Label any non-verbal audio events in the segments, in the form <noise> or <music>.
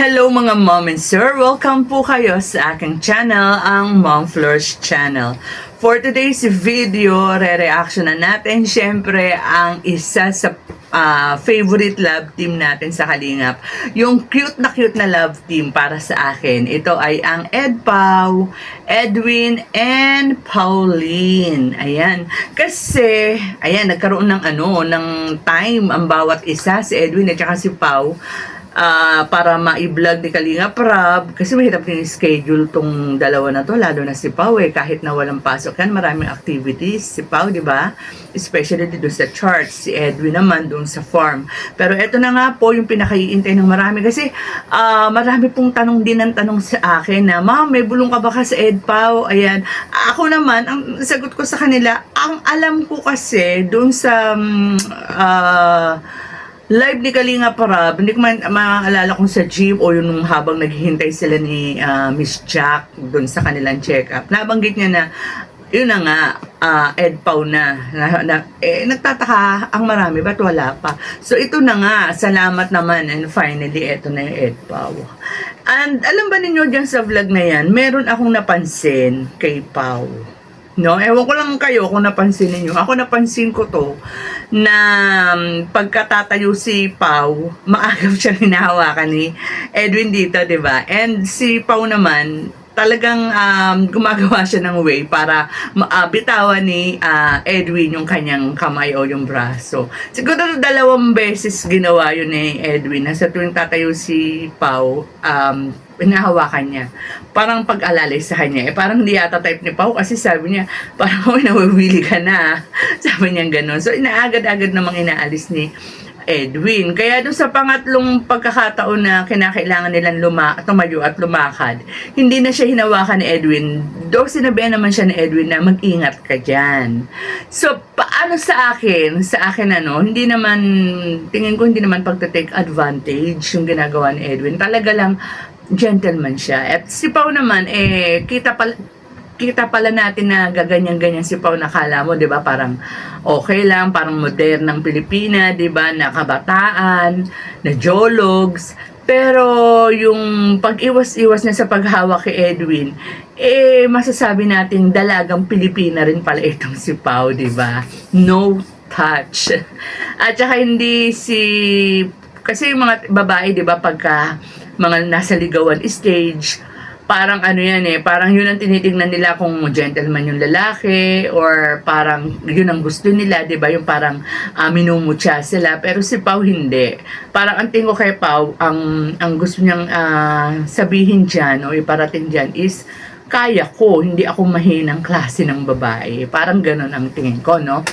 Hello mga mom and sir! Welcome po kayo sa aking channel, ang Mom Flourish Channel. For today's video, re-reaction na natin syempre ang isa sa ah, favorite love team natin sa Kalingap. Yung cute na cute na love team para sa akin. Ito ay ang Ed Pau, Edwin, and Pauline. Ayan. Kasi, ayan, nagkaroon ng ano, ng time ang bawat isa, si Edwin at saka si Pau ah, para ma-vlog ni Kalinga Prab kasi mahirap din schedule tong dalawa na to lalo na si Pau eh. Kahit na walang pasok yan maraming activities. Si Pau di ba? Especially dito sa charts si Edwin naman doon sa farm. Pero eto na nga po yung pinakaiintay ng marami. Kasi ah, marami pong tanong din ang tanong sa akin na ma'am may bulong ka ba ka sa Ed Pau ayan. Ako naman ang sagot ko sa kanila ang alam ko kasi doon sa mm, ah, live ni Kalinga Parab, hindi ko man maaalala kung sa gym o yung habang naghihintay sila ni ah, Miss Jack doon sa kanilang check-up. Nabanggit niya na yun na nga, ah, Ed Pau na, na, na eh, nagtataka ang marami, ba't wala pa? So, ito na nga, salamat naman, and finally, ito na yung Ed Pau. And, alam ba ninyo dyan sa vlog na yan, meron akong napansin kay Pau. No, ewan ko lang kayo kung napansin niyo. Ako napansin ko to na um, pagkatatayo si Pau, maagap siya hinahawakan ni Edwin dito, 'di ba? And si Pau naman talagang um, gumagawa siya ng way para maabitawan ni ah, Edwin yung kanyang kamay o yung braso. Siguro dalawang beses ginawa yun ni Edwin na sa tuwing tatayo si Pau, um, pinahawakan niya. Parang pag-alalay sa kanya. Eh, parang hindi yata type ni Pau kasi sabi niya, parang <laughs> may nawawili ka na. <laughs> sabi niya ganun. So, inaagad-agad namang inaalis ni Edwin. Kaya doon sa pangatlong pagkakataon na kinakailangan nilang luma tumayo at lumakad, hindi na siya hinawakan ni Edwin. Do sinabihan naman siya ni Edwin na mag-ingat ka dyan. So, paano sa akin? Sa akin ano, hindi naman, tingin ko hindi naman pagta-take advantage yung ginagawa ni Edwin. Talaga lang, gentleman siya. At si Pau naman, eh, kita pala, kita pala natin na gaganyan-ganyan si Pau nakala mo, 'di ba? Parang okay lang, parang modernang Pilipina, 'di ba? Na kabataan, na jologs. Pero yung pag-iwas-iwas niya sa paghawak kay Edwin, eh masasabi natin dalagang Pilipina rin pala itong si Pau, 'di ba? No touch. At saka hindi si kasi yung mga babae, 'di ba, pagka mga nasa ligawan stage, parang ano yan eh, parang yun ang tinitingnan nila kung gentleman yung lalaki or parang yun ang gusto nila, 'di ba? Yung parang uh, minumutya sila, pero si Pau hindi. Parang ang tingin ko kay Pau, ang ang gusto niyang ah, sabihin diyan o iparating diyan is kaya ko, hindi ako mahinang klase ng babae. Parang ganun ang tingin ko, no?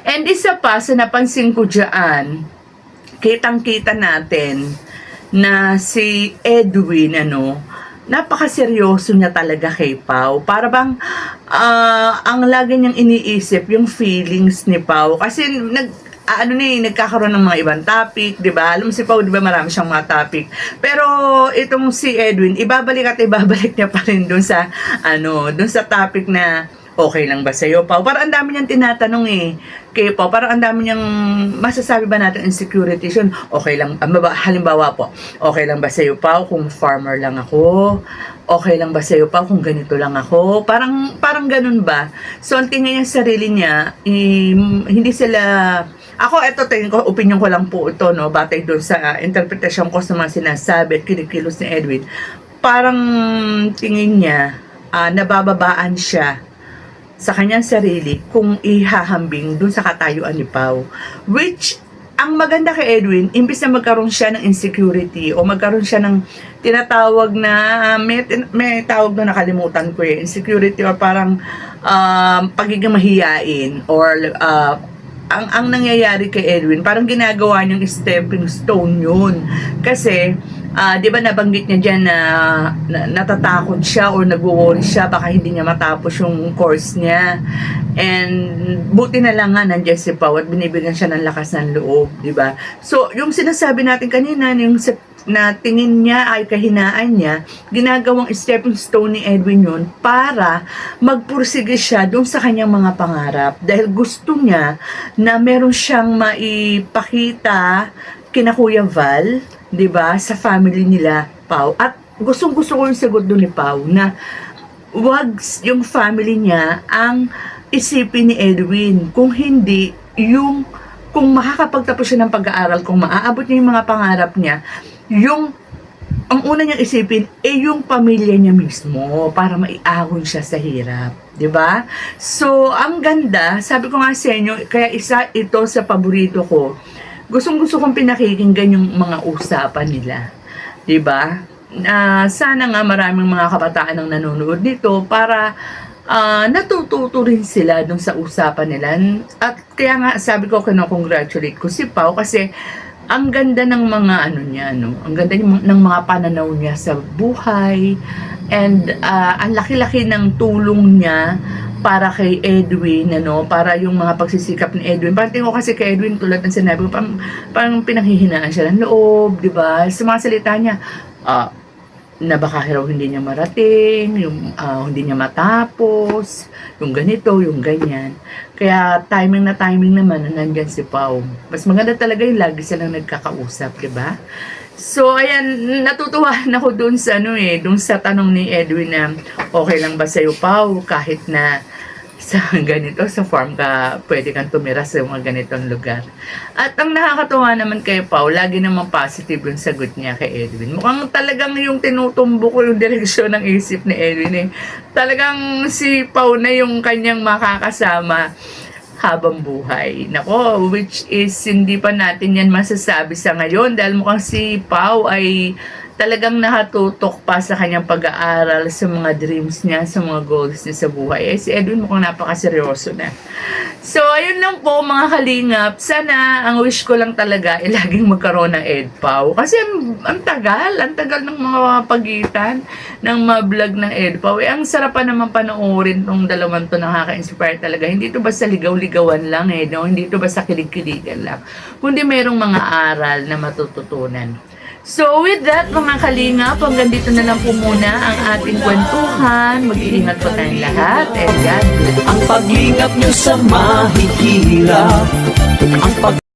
And isa pa, sa napansin ko dyan, kitang-kita natin na si Edwin, ano, napakaseryoso niya talaga kay Pau. Para bang ah, ang lagi niyang iniisip yung feelings ni Pau. Kasi nag ah, ano ni nagkakaroon ng mga ibang topic, 'di ba? Alam si Pau, 'di ba, marami siyang mga topic. Pero itong si Edwin, ibabalik at ibabalik niya pa rin doon sa ano, doon sa topic na okay lang ba sa'yo, Pau? Parang ang dami niyang tinatanong eh. Kay Pau, parang ang dami niyang masasabi ba natin insecurities yun? Okay lang, ah, halimbawa po, okay lang ba sa'yo, Pau, kung farmer lang ako? Okay lang ba sa'yo, Pau, kung ganito lang ako? Parang, parang ganun ba? So, ang tingin niya sa sarili niya, eh, hindi sila ako, eto, tingin ko, opinion ko lang po ito, no, batay doon sa interpretasyon ko sa mga sinasabi at kinikilos ni Edwin. Parang tingin niya, ah, nabababaan siya sa kanyang sarili kung ihahambing dun sa katayuan ni Pau. Which, ang maganda kay Edwin, imbis na magkaroon siya ng insecurity o magkaroon siya ng tinatawag na, may, may tawag na nakalimutan ko eh, insecurity or parang um, pagiging mahiyain or uh, ang ang nangyayari kay Edwin, parang ginagawa niyang stepping stone yun. Kasi, ah, di ba nabanggit niya dyan na, na natatakot siya or nagwo-worry siya, baka hindi niya matapos yung course niya. And buti na lang nga nandiyan si Pau at binibigyan siya ng lakas ng loob, di ba? So, yung sinasabi natin kanina, yung na tingin niya ay kahinaan niya, ginagawang stepping stone ni Edwin yun para magpursige siya doon sa kanyang mga pangarap. Dahil gusto niya na meron siyang maipakita kina Kuya Val, 'di ba, sa family nila Pau. At gustong gusto ko yung sagot doon ni Pau na wag yung family niya ang isipin ni Edwin. Kung hindi, yung kung makakapagtapos siya ng pag-aaral, kung maaabot niya yung mga pangarap niya, yung ang una niyang isipin eh yung pamilya niya mismo para maiahon siya sa hirap. 'di ba? So, ang ganda, sabi ko nga sa inyo, kaya isa ito sa paborito ko. Gustong gusto kong pinakikinggan yung mga usapan nila. 'di ba? Ah, sana nga maraming mga kabataan ang nanonood nito para ah, natututo rin sila dun sa usapan nila. At kaya nga sabi ko kino-congratulate ko si Pau kasi ang ganda ng mga ano niya, no? Ang ganda ng, mga pananaw niya sa buhay and ah, ang laki-laki ng tulong niya para kay Edwin, ano, para yung mga pagsisikap ni Edwin. Parang tingin ko kasi kay Edwin, tulad ng sinabi ko, parang, parang pinanghihinaan siya ng loob, di ba? Sa mga salita niya, ah, na baka raw hindi niya marating, yung ah, hindi niya matapos, yung ganito, yung ganyan. Kaya timing na timing naman na nandyan si Pau. Mas maganda talaga yung lagi silang nagkakausap, di ba? So, ayan, natutuwa na ako dun sa ano eh, dun sa tanong ni Edwin na okay lang ba sa'yo, Pau, kahit na sa ganito, sa farm ka, pwede kang tumira sa mga ganitong lugar. At ang nakakatuwa naman kay Pau, lagi naman positive yung sagot niya kay Edwin. Mukhang talagang yung tinutumbo ko yung direksyon ng isip ni Edwin eh. Talagang si Pau na yung kanyang makakasama habang buhay. Nako, which is hindi pa natin yan masasabi sa ngayon dahil mukhang si Pau ay talagang nakatutok pa sa kanyang pag-aaral sa mga dreams niya, sa mga goals niya sa buhay. Eh, si Edwin mukhang napakaseryoso na. So, ayun lang po mga kalingap. Sana, ang wish ko lang talaga, eh, laging magkaroon ng EdPow. Kasi ang, ang tagal, ang tagal ng mga pagitan ng mga vlog ng EdPow. Eh, ang sarap pa naman panoorin tong dalawang to nakaka-inspire talaga. Hindi to basta ligaw-ligawan lang eh, no? Hindi to basta kilig-kiligan lang. Kundi merong mga aral na matututunan. So with that mga kalingap, hanggang dito na lang po muna ang ating kwentuhan. Mag-iingat po tayong lahat. And God bless. Ang paglingap nyo sa mahihirap Ang pag